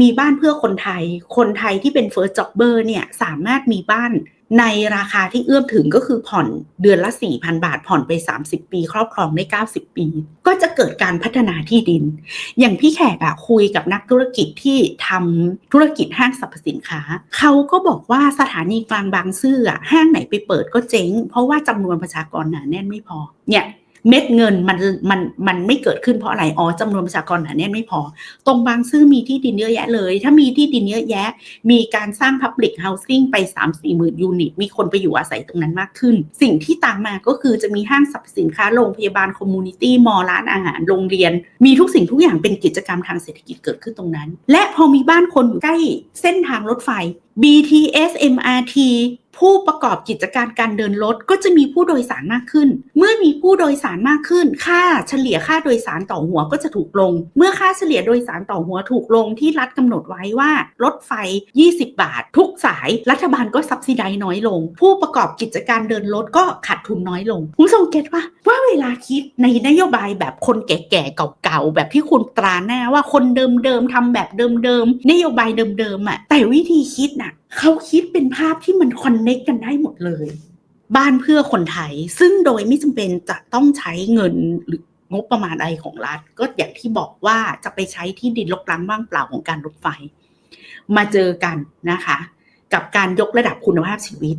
มีบ้านเพื่อคนไทย คนไทยที่เป็น first jobber เนี่ยสามารถมีบ้านในราคาที่เอื้อมถึงก็คือผ่อนเดือนละ 4,000 บาท ผ่อนไป 30 ปี ครอบครองได้ 90 ปี ก็จะเกิดการพัฒนาที่ดิน อย่างพี่แขกอะคุยกับนักธุรกิจที่ทำธุรกิจห้างสรรพสินค้า เขาก็บอกว่าสถานีกลางบางซื่ออะห้างไหนไปเปิดก็เจ๊ง เพราะว่าจำนวนประชากรหนาแน่นไม่พอ เนี่ย เม็ดเงินมันมันมันไม่เกิดขึ้นเพราะอะไร อ๋อจำนวนประชากรหนาแน่นไม่พอ ตรงบางซื่อมีที่ดินเยอะแยะเลย ถ้ามีที่ดินเยอะแยะ มีการสร้าง Public Housing ไป 3 4 หมื่นยูนิต มีคนไปอยู่อาศัยตรงนั้นมากขึ้น สิ่งที่ตามมาก็คือจะมีห้างสรรพสินค้า โรงพยาบาลคอมมูนิตี้ มอลร้านอาหาร โรงเรียน มีทุกสิ่งทุกอย่างเป็นกิจกรรมทางเศรษฐกิจเกิดขึ้นตรงนั้น และพอมีบ้านคนอยู่ใกล้เส้นทางรถไฟ BTS MRT ผู้ประกอบกิจการการเดินรถก็จะมีผู้โดยสารมากขึ้น เมื่อมีผู้โดยสารมากขึ้น ค่าเฉลี่ยค่าโดยสารต่อหัวก็จะถูกลง เมื่อค่าเฉลี่ยโดยสารต่อหัวถูกลงที่รัฐกำหนดไว้ว่า รถไฟ 20 บาท ทุกสายรัฐบาลก็ซับซิไดน้อยลง ผู้ประกอบกิจการเดินรถก็ขาดทุนน้อยลง คุณผู้ชมเก็ตว่าว่า ลาคิดในนโยบายแบบคนแก่ๆเก่าๆแบบที่คุณตราหน้าว่าคนเดิมๆทำแบบเดิมๆนโยบายเดิมๆอะแต่วิธีคิดน่ะเขาคิดเป็นภาพที่มันคอนเน็กกันได้หมดเลย บ้านเพื่อคนไทย ซึ่งโดยไม่จำเป็นจะต้องใช้เงินหรืองบประมาณอะไรของรัฐ ก็อย่างที่บอกว่าจะไปใช้ที่ดินลกล้างว่างเปล่าของการรถไฟ มาเจอกันนะคะ กับการยกระดับคุณภาพชีวิต